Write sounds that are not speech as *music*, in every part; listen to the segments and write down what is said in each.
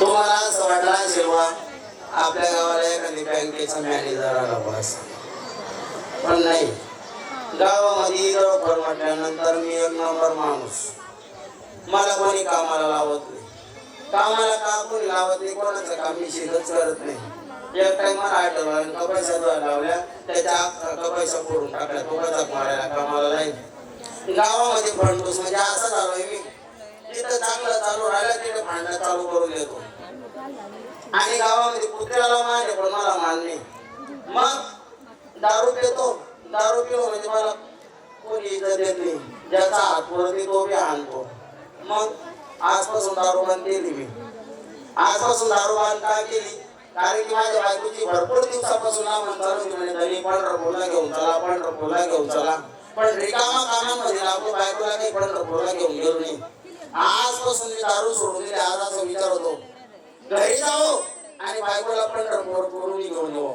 तुम्हाला असं वाटलं जेव्हा आपल्या गावाला एखादी बँकेचा मॅनेजर आला बस. पण नाही. गावामध्ये लवकर म्हटल्यानंतर मी एक नंबर माणूस. मला कोणी कामाला लावत नाही. कामाला का कोणी लावत नाही? कोणाचं काम मी शिकत करत नाही. एक टाइम मला आठवलं कपायचा द्वारा लावल्या त्याच्या अख्खा कपायचा फोडून टाकला. तो कचाक मारायला कामाला नाही गावामध्ये फंडूस म्हणजे असं झालोय मी. तिथं चांगलं चालू राहिलं तिकडे भांडणं चालू करून देतो. आणि गावामध्ये कुत्र्याला मारले पण मला मानणे मग दारू पितो. दारू पिलो म्हणजे मला कोणी इज्जत देत नाही. ज्याचा हात पुरती तो बी आणतो मग आजपासून दारू बंद केली मी. आजपासून दारू बंद का केली? कारण की माझ्या बायकोची भरपूर दिवसापासून आम्हाला चालू होती म्हणजे घरी पंढरपूरला घेऊन चला पंढरपूरला घेऊन चला. पण रिकामा कामामध्ये लागलो बायकोला काही पंढरपूरला घेऊन गेलो नाही. आजपासून मी दारू सोडून दिली आज असा विचार होतो. घरी जाओ आणि बायकोला पंढरपूर करून घेऊन येऊ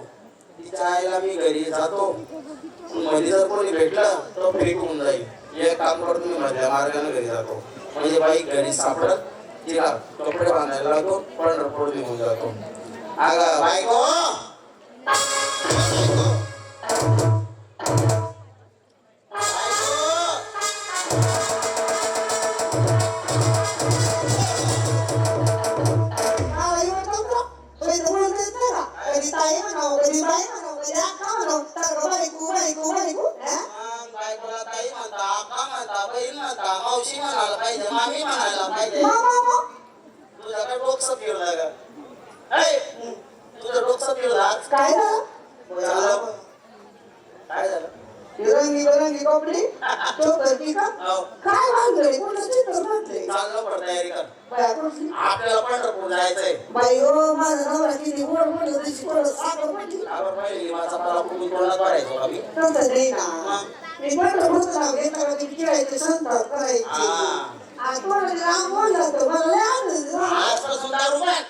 तिच्या आईला मी घरी जातो. मध्ये जर कोणी भेटलं तर फेक होऊन जाईल. एक काम करतो मी मधल्या मार्गाने घरी जातो. म्हणजे बाई घरी सापडत तिला कपडे बांधायला लागतो पंढरपूर निघून जातो. अगं बायको! म्हणता मावशी म्हणायला पाहिजे मामी म्हणायला पाहिजे. तुझ्याकडे डोकसं फिरलं का तुझं डोकसं फिरलं काय झालं? झालं. काय झालं? रंगी रंगी कपडे का? हो. काय भानगडी? कोणाचं चित्र म्हटले चाललं पण तयारी कर. बाया कुठली? आपल्याला पंढरपूर जायचंय. बाई ओ माझा नवरा किती गोड म्हणलं तशी थोडं साखर म्हटली आपण पहिले लिंबाचा पाला कुठून तोंडात भरायचो मी तसं नाही ना. मी म्हटलं होतं ना तुम्ही खेळायचे संताप करायचे. हा. आज कोणाला लांब बोलला तर मला लय आनंद झाला. आजपासून दारू बंद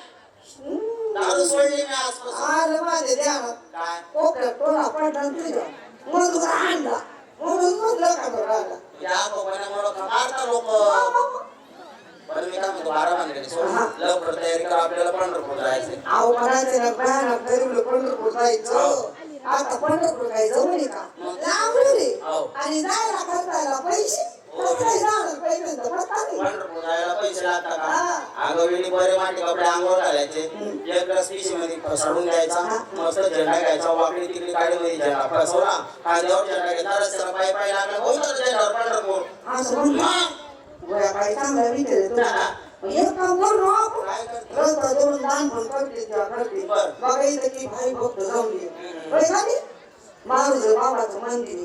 हम्म. दारू सोडली मी आजपासून. आलं माझ्या ध्यानात काय? कोकणात टोळा पडला आणि तुझ्या म्हणून तुला आणला. म्हणून म्हणलं का बरं आला. या कोकणामुळं का मारता लोक. बरं मी काय म्हणतो बारा भानगडी सोड. लवकर तयारी कर आपल्याला पंढरपूर जायचंय. अहो म्हणायचं ना भयानक गरीब पंढरपूर जायचं. आता पंढरपूर काय? जवळ आहे का? लांब रे. हो. आणि जायला खर्चायला पैसे. खर्चायला जाणार पहिल्यांदा पत्ता नाही. पंढरपूर जायला पैसे लागतात. का? अगं वेळी बरे माटी कपडे अंघोळ घालायचे. एक रस द्यायचा मस्त झेंडा घ्यायचा. वाकडी तिकडी काडी मध्ये झेंडा फसवला. खांद्यावर झेंडा घेतला. रस्त्याला पाय पाय लागला. कोणतं झेंडावर पंढरपूर. असं म्हणलं मग गोळ्या काही चांगला विचार तुला एक काम ना रस्ता जोडून दान पण बघा भाई भक्त जमले होय बाबाचं मंदिर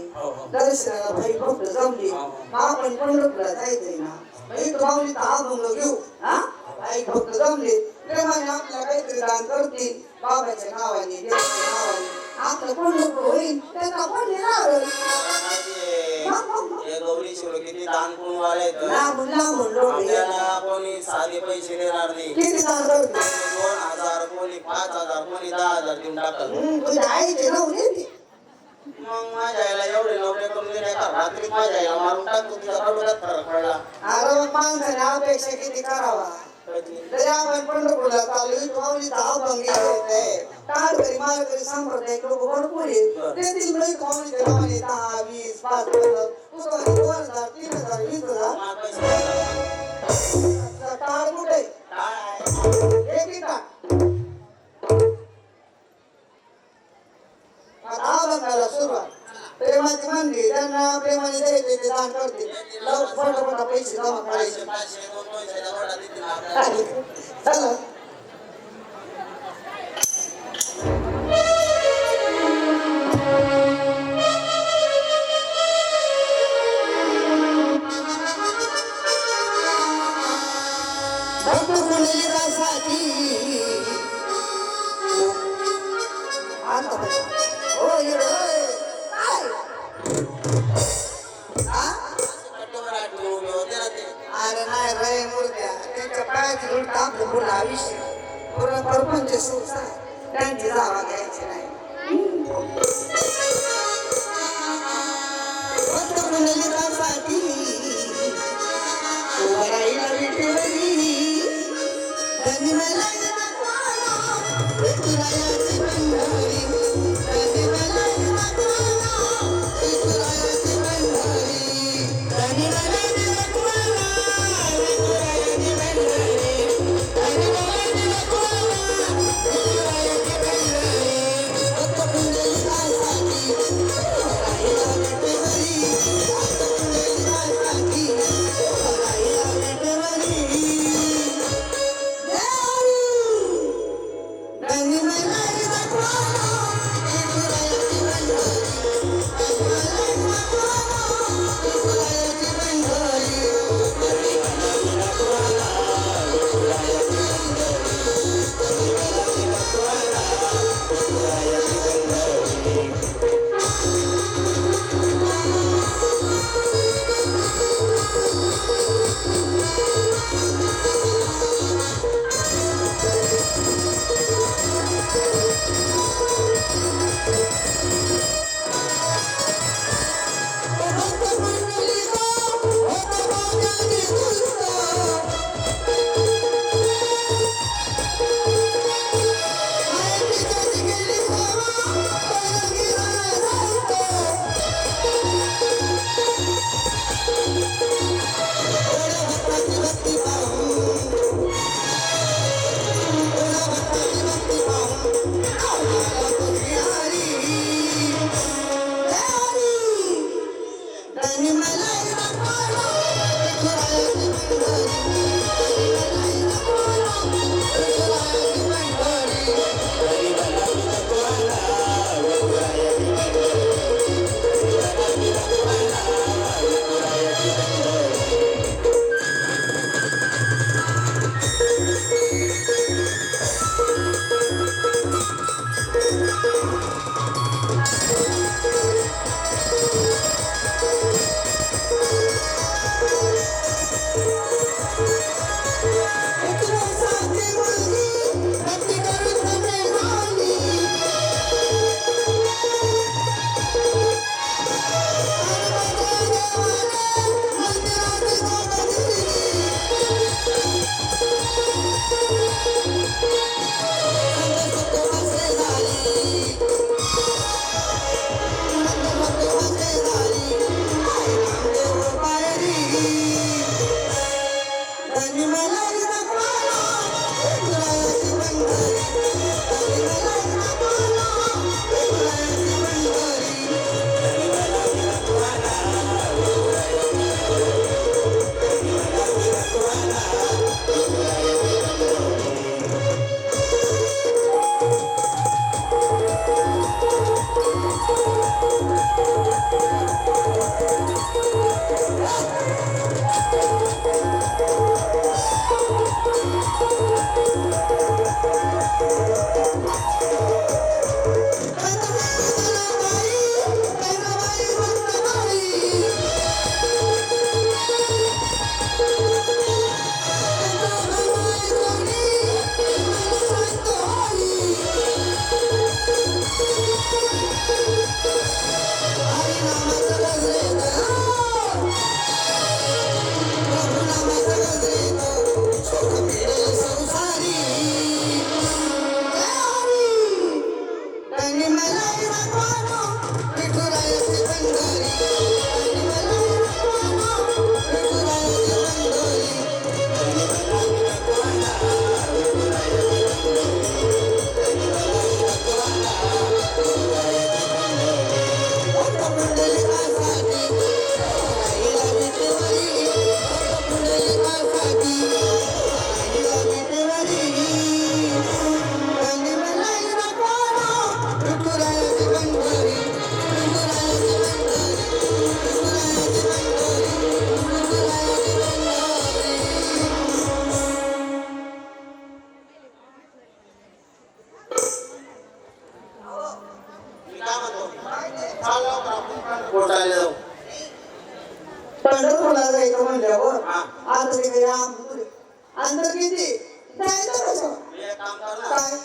दर्शनाला भाई भक्त जमले आपण पंढरपूरला जायचंय ना अभंग घेऊ हा भाई भक्त जमले प्रेमाने आपल्याला काहीतरी दान करतील बाबाच्या नावाने देवाच्या नावाने आपलं पंढरपूर होईल त्यांना पण लागल शिरो किती दान कोण वाले लांबून लांबून लोक आपल्याला कोणी साधे पैसे देणार नाही. किती दान हजार कोणी पाच हजार कोणी दहा हजार देऊन टाकल. हम्म, तुझ्या आईचे नाव येते मग माझ्या आईला एवढे नवरे करून दिले का? रात्री माझ्या आईला मारून टाकतो तुझ्या कडोल्यात फरक पडला. अरे मग माणसाने अपेक्षा किती करावा? तरी आपण पंढरपूरला चालू माऊलीचा अभंग लोक भरपूर आहेत. लोक दहा वीस पाच पन्नास पुस्तकाने दोन हजार तीन हजार वीस हजार. टाळ कुठे प्रेमाचे मंदिर ज्यांना प्रेमाने द्यायचे ते दान करते. लवकर फटाफट पैसे जमा करायचे. *laughs* पाचशे अरे नाही रे मूर्त्या त्यांच्या पायाची उलट आपलं पूर्ण आयुष्य. पूर्ण प्रपंच सुख त्यांची जावा घ्यायची नाही.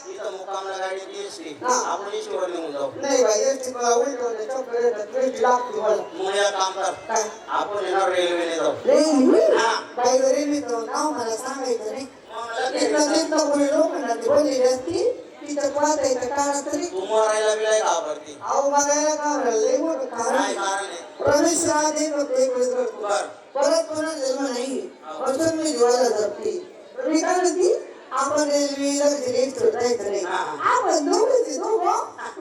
इथं मुक्कामला गाडी ती एसटी. आपण एसटीवर निघून जाऊ. नाही बाई एसटी मला उलटवलं चक्कर येतात पेटी लागते मला. मग या काम कर. काय? आपण येणार रेल्वेने जाऊ. रेल्वे हा. बाई घरी मी तर नाव मला सांगायचं नाही. मग लगेच तिथं तिथं कोणी लोकांना ती बोललेली असती तिथं वाचायचं काळात तरी. तू मरायला बिलाय घाबरती. अहो बघायला का लय मोठं काय कारण कारण आहे. प्रवेश राहत येत होते एक वेळेस करतो बर. परत पुन्हा जन्म नाही. अजून मी दिवाला जपते. तर मी काय म्हणते? आपण रेल्वेला एक्सप्रेस जायचं नाही हा. आपण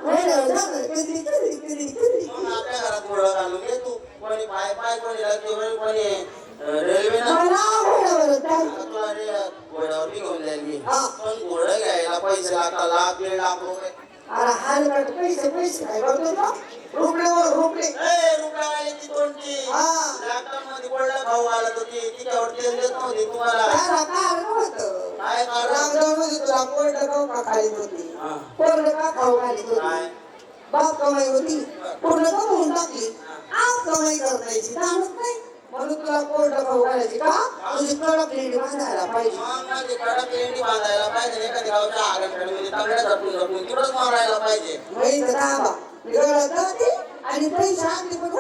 कधी कधी कधी कधी आपल्या घरात घोडं घालून घे तू कोणी पाय पाय कोणी लक्ष्मीवर कोणी रेल्वे घोड्यावर बी घेऊन जाईल मी हा. पण घोडं घ्यायला पैसे लागतात लाख दीड लाख रुपये अरे हलकट पैसे पैसे काय करतो रुपड्यावर रुपडे ए, रुपयावाल्याची तोंडची हा. लॅपटॉपमध्ये गोल्डा खाऊ घालत होती तिच्यावर तेल देत नव्हती तुम्हाला त्याला काय नव्हतं काय कारण लॉकडाऊन मध्ये तुला कोरड खाऊ का खालीत होती हा. कोरड का खाऊ घालीत काय होती बाप कमाई होती पूर्ण कमवून टाकली आज कमाई करायची जाणत नाही म्हणून तुला कोरड खाऊ घालायची का तुझी कडक लेंडी बांधायला पाहिजे मग माझी कडक लेंडी बांधायला पाहिजे एखादी गावच्या आगनकडे तांगड्या जपून जपून तिकडंच मारायला पाहिजे माहीत दाबा गळत जाते आणि पैसे आणले पण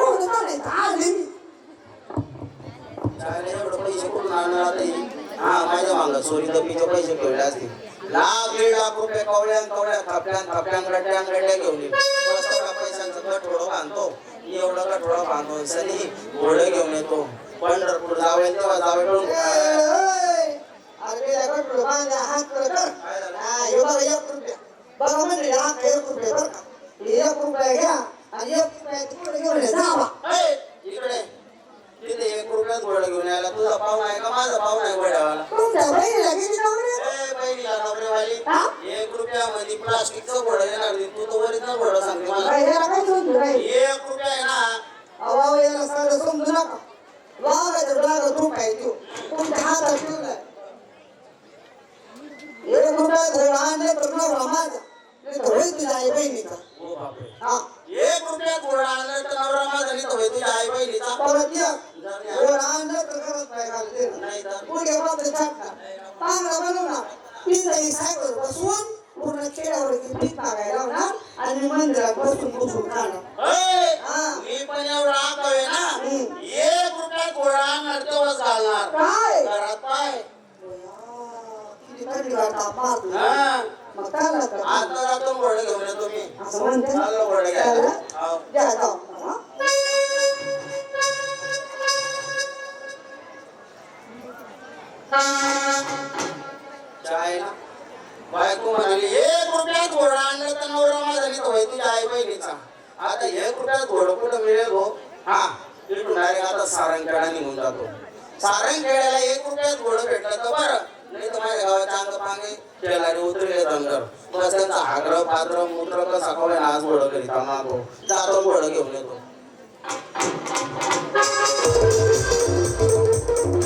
मी एवढं पैसे कुठून आणणार आता ही? हा माझ्या मागं चोरी दपीचे पैसे ठेवले असतील लाख दीड लाख रुपये कवड्या कवड्या थापल्यान थापल्यान गड्ड्या गड्ड्या घेऊन ये. बस एवढा पैशांचं कठोडं बांधतो मी एवढं कठोडं बांधतो सनी घोडं घेऊन येतो पंढरपूर जावे तेव्हा जावे. अरे बांधा, हात कर कर. हा, हे बघा एक रुपया. बघा हा का एक रुपया बरं का? एक रुपया घ्या आणि एक रुपया तिकडे घेऊन ये, जावा. इकडे तिथे एक रुपयात घोडं घेऊन यायला तुझा पाहुणा आहे का माझा पाहुणा आहे घोड्यावाला तुमच्या बहिणीला किती नवरे? बहिणीला नवरेवाली? एक रुपयामध्ये प्लास्टिकचं घोडं येणार. तू तर ओरिजिनल घोडं सांगते मला? एक रुपया आहे ना अहो, याला साधं समजू नका. ওষুধ খায় না म्हणाली एक रुपयात घोडा आणलं तर नवरा माझा नाही होय तुझ्या आई बहिणीचा. आता एक रुपयात घोडं कुठं मिळेल हो? हा इकडून डायरेक्ट आता सारंगखेडा निघून जातो. सारंगखेड्याला एक रुपयात घोडं भेटलं तर बरं. नाही तर माझ्या गावाच्या अंग पांगे शेलारी उतरले मग त्यांचा हागर पात्र मूत्र कसा खवाय आज घोडं करीत मागो जातो घोडं घेऊन येतो.